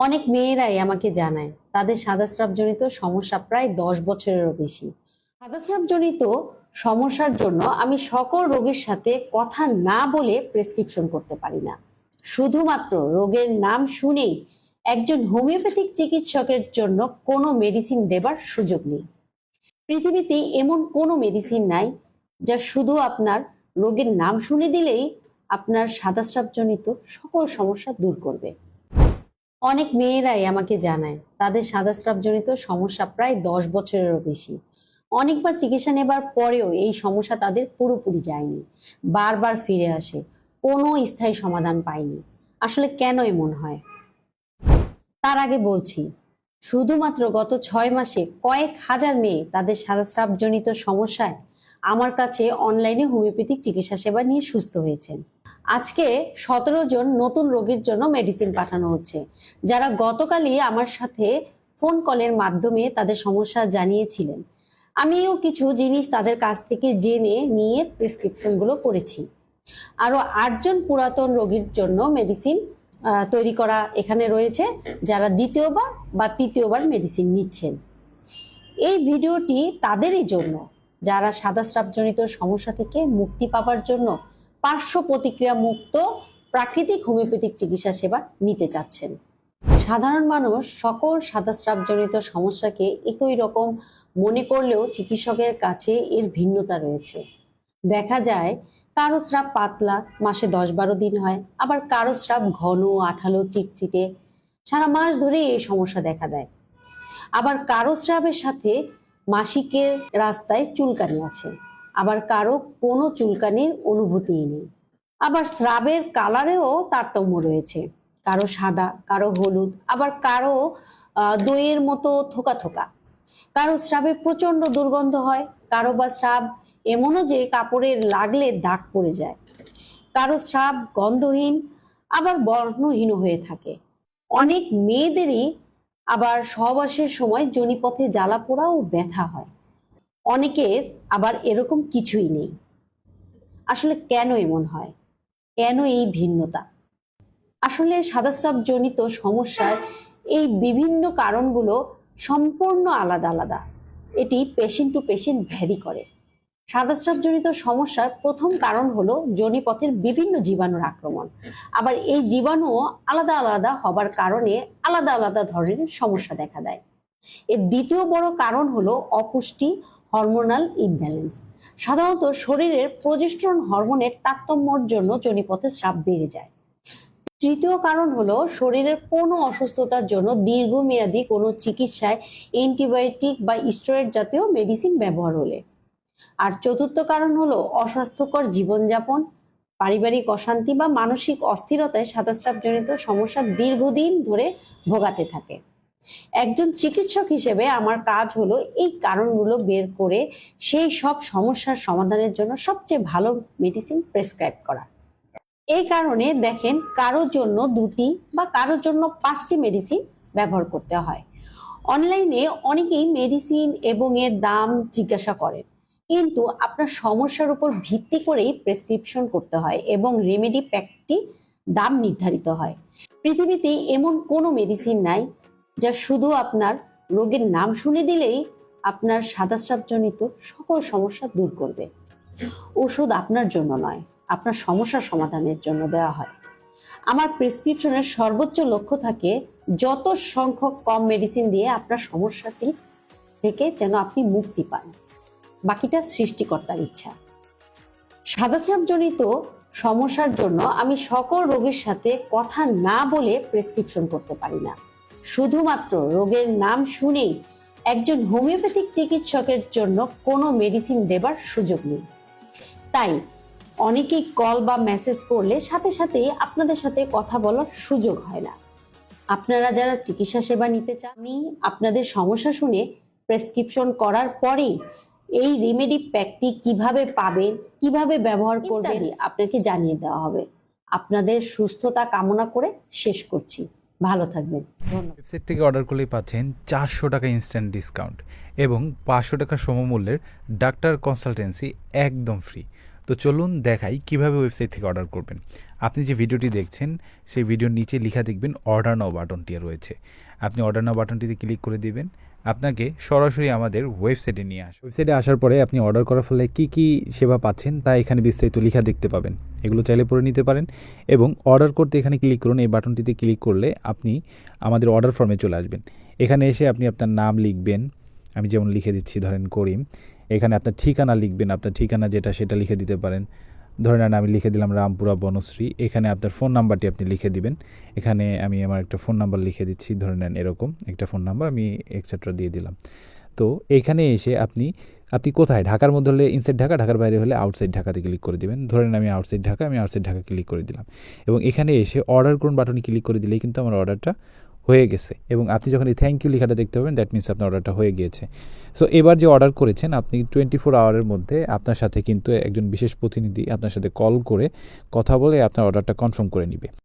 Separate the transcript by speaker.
Speaker 1: অনেক মেয়েরাই আমাকে জানায়, তাদের সাদাস্রাবজনিত সমস্যা প্রায় দশ বছরেরও বেশি। সাদাস্রাবজনিত সমস্যার জন্য আমি সকল রোগীর সাথে কথা না বলে প্রেসক্রিপশন করতে পারি না। শুধুমাত্র রোগের নাম শুনেই একজন হোমিওপ্যাথিক চিকিৎসকের জন্য কোনো মেডিসিন দেবার সুযোগ নেই। পৃথিবীতে এমন কোনো মেডিসিন নাই যা শুধু আপনার রোগের নাম শুনে দিলেই আপনার সাদাস্রাবজনিত সকল সমস্যা দূর করবে। অনেক মেয়েরাই আমাকে জানায়, তাদের সাদাস্রাবজনিত সমস্যা প্রায় দশ বছরেরও বেশি। অনেকবার চিকিৎসা নেবার পরেও এই সমস্যা তাদের পুরোপুরি যায়নি, বারবার ফিরে আসে, কোনো স্থায়ী সমাধান পায়নি। আসলে কেন এমন হয়? তার আগে বলছি, শুধুমাত্র গত ছয় মাসে কয়েক হাজার মেয়ে তাদের সাদাস্রাবজনিত সমস্যায় আমার কাছে অনলাইনে হোমিওপ্যাথিক চিকিৎসা সেবা নিয়ে সুস্থ হয়েছেন। আজকে সতেরো জন নতুন রোগীর জন্য মেডিসিন পাঠানো হচ্ছে। যারা গতকালই আমার সাথে ফোন কলের মাধ্যমে তাদের সমস্যা জানিয়েছিলেন। আমিও কিছু জিনিস তাদের কাছ থেকে জেনে নিয়ে প্রেসক্রিপশনগুলো করেছি। আরও আটজন পুরাতন রোগীর জন্য মেডিসিন তৈরি করা এখানে রয়েছে। যারা দ্বিতীয়বার বা তৃতীয়বার মেডিসিন নিচ্ছেন। এই ভিডিওটি তাদেরই জন্য, যারা সাদাস্রাবজনিত সমস্যা থেকে মুক্তি পাবার জন্য পার্শ্ব প্রতিক্রিয়া মুক্ত প্রাকৃতিক হোমিওপ্যাথিক চিকিৎসা সেবা নিতে চাচ্ছেন। সাধারণ মানুষ সকল সাদাস্রাবজনিত সমস্যাকে একই রকম মনে করলেও চিকিৎসকের কাছে এর ভিন্নতা রয়েছে। দেখা যায়, কারও স্রাব পাতলা, মাসে দশ বারো দিন হয়, আবার কারও স্রাব ঘন, আঠালো, চিটচিটে সারা মাস ধরে এই সমস্যা দেখা দেয়। আবার কারও স্রাবের সাথে মাসিকের রাস্তায় চুলকানি আছে। আবার কারও কোনো চুলকানির অনুভূতিই নেই। আবার স্রাবের কালারেও তারতম্য রয়েছে। কারও সাদা, কারও হলুদ, আবার কারও দইয়ের মতো থোকা থোকা। কারও স্রাবে প্রচণ্ড দুর্গন্ধ হয়, কারও বা স্রাব এমনও যে কাপড়ের লাগলে দাগ পড়ে যায়। কারও স্রাব গন্ধহীন, আবার বর্ণহীন হয়ে থাকে। অনেক মেয়েদেরই আবার সহবাসের সময় জনিপথে জ্বালা পোড়া ও ব্যথা হয়। অনেকের আবার এরকম কিছুই নেই। আসলে কেন এমন হয়? কেন এই ভিন্নতা? আসলে সাদাস্রাব জনিত সমস্যার এই বিভিন্ন কারণগুলো সম্পূর্ণ আলাদা আলাদা। এটি পেশেন্ট টু পেশেন্ট ভ্যারি করে। সাদাস্রাবজনিত সমস্যার প্রথম কারণ হলো যোনিপথের বিভিন্ন জীবাণুর আক্রমণ। আবার এই জীবাণুও আলাদা আলাদা হবার কারণে আলাদা আলাদা ধরনের সমস্যা দেখা দেয়। এর দ্বিতীয় বড় কারণ হলো অপুষ্টি হরমোনাল ইমব্যালেন্স সাধারণত শরীরের প্রজেস্ট্রন হরমোনের তারতম্যর জন্য যোনিপথে স্রাব বেড়ে যায়। তৃতীয় কারণ হলো শরীরের কোনো অসুস্থতার জন্য দীর্ঘমেয়াদী কোনো চিকিৎসায় অ্যান্টিবায়োটিক বা স্টেরয়েড জাতীয় মেডিসিন ব্যবহার হলে। আর চতুর্থ কারণ হলো অস্বাস্থ্যকর জীবনযাপন, পারিবারিক অশান্তি বা মানসিক অস্থিরতায় সাদাস্রাবজনিত সমস্যা দীর্ঘদিন ধরে ভোগাতে থাকে। একজন চিকিৎসক হিসেবে আমার কাজ হলো এই কারণগুলো বের করে সেই সব সমস্যার সমাধানের জন্য সবচেয়ে ভালো মেডিসিন প্রেসক্রাইব করা। এই কারণে দেখেন কারোর জন্য দুটি বা কারোর জন্য পাঁচটি মেডিসিন ব্যবহার করতে হয়। অনলাইনে অনেকেই মেডিসিন এবং এর দাম জিজ্ঞাসা করেন। কিন্তু আপনার সমস্যার উপর ভিত্তি করেই প্রেসক্রিপশন করতে হয় এবং রেমেডি প্যাকটি দাম নির্ধারিত হয়। পৃথিবীতে এমন কোনো মেডিসিন নাই যা শুধু আপনার রোগের নাম শুনে দিলেই আপনার সাদাস্রাবজনিত সকল সমস্যা দূর করবে। ওষুধ আপনার জন্য নয়, আপনার সমস্যার সমাধানের জন্য দেওয়া হয়। আমার প্রেসক্রিপশনের সর্বোচ্চ লক্ষ্য থাকে যত সংখ্যক কম মেডিসিন দিয়ে আপনার সমস্যাটি থেকে যেন আপনি মুক্তি পান। বাকিটা সৃষ্টিকর্তার ইচ্ছা। সাদাস্রাবজনিত সমস্যার জন্য আমি সকল রোগীর সাথে কথা না বলে প্রেসক্রিপশন করতে পারি না। শুধুমাত্র রোগের নাম শুনেই একজন হোমিওপ্যাথিক চিকিৎসকের জন্য কোনো মেডিসিন দেবার সুযোগ নেই। তাই অনেকেই কল বা মেসেজ করলে সাথে সাথেই আপনাদের সাথে কথা বলার সুযোগ হয় না। আপনারা যারা চিকিৎসা সেবা নিতে চান আমি আপনাদের সমস্যা শুনে প্রেসক্রিপশন করার পরেই এই রেমেডি প্যাকটি কীভাবে পাবেন কীভাবে ব্যবহার করবেন আপনাকে জানিয়ে দেওয়া হবে। আপনাদের সুস্থতা কামনা করে শেষ করছি। ভালো থাকবেন।
Speaker 2: ওয়েবসাইট থেকে অর্ডার করলেই পাচ্ছেন চারশো টাকা ইনস্ট্যান্ট ডিসকাউন্ট এবং পাঁচশো টাকা সমমূল্যের ডাক্তার কনসালটেন্সি একদম ফ্রি তো চলুন দেখাই কীভাবে ওয়েবসাইট থেকে অর্ডার করবেন। আপনি যে ভিডিওটি দেখছেন, সেই ভিডিওর নিচে লিখা দেখবেন অর্ডার নাও বাটনটি রয়েছে। আপনি অর্ডার নাও বাটনটিতে ক্লিক করে দিবেন। আপনাকে সরাসরি আমাদের ওয়েবসাইটে নিয়ে আসবে। ওয়েবসাইটে আসার পরে আপনি অর্ডার করার ফলে কী কী সেবা পাচ্ছেন তা এখানে বিস্তারিত লেখা দেখতে পাবেন। এগুলো চাইলে পড়ে নিতে পারেন এবং অর্ডার করতে এখানে ক্লিক করুন। এই বাটনটিতে ক্লিক করলে আপনি আমাদের অর্ডার ফর্মে চলে আসবেন। এখানে এসে আপনি আপনার নাম লিখবেন। আমি যেমন লিখে দিচ্ছি, ধরেন করিম। এখানে আপনার ঠিকানা লিখবেন। আপনার ঠিকানা যেটা, সেটা লিখে দিতে পারেন। ধরে নেন আমি লিখে দিলাম রামপুরা বনশ্রী, এখানে আপনার ফোন নাম্বারটি আপনি লিখে দিবেন। এখানে আমি আমার একটা ফোন নাম্বার লিখে দিচ্ছি, ধরে নেন এরকম একটা ফোন নাম্বার আমি এক্সেট্রা দিয়ে দিলাম। তো এখানে এসে আপনি আপনি কোথায়? ঢাকার মধ্যে হলে ইনসাইড ঢাকা, ঢাকার বাইরে হলে আউটসাইড ঢাকাতে ক্লিক করে দিবেন। ধরে নেন আমি আউটসাইড ঢাকা, আমি আউটসাইড ঢাকা ক্লিক করে দিলাম। এবং এখানে এসে অর্ডার করুন বাটনে ক্লিক করে দিলেই কিন্তু আমার অর্ডারটা হয়ে গেছে এবং আপনি যখন এই থ্যাংক ইউ লেখাটা দেখতে পাবেন দ্যাট মিনস আপনার অর্ডারটা হয়ে গিয়েছে। সো এবার যে অর্ডার করেছেন, আপনি টোয়েন্টি ফোর আওয়ারের মধ্যে আপনার সাথে কিন্তু একজন বিশেষ প্রতিনিধি আপনার সাথে কল করে কথা বলে আপনার অর্ডারটা কনফার্ম করে নিবে।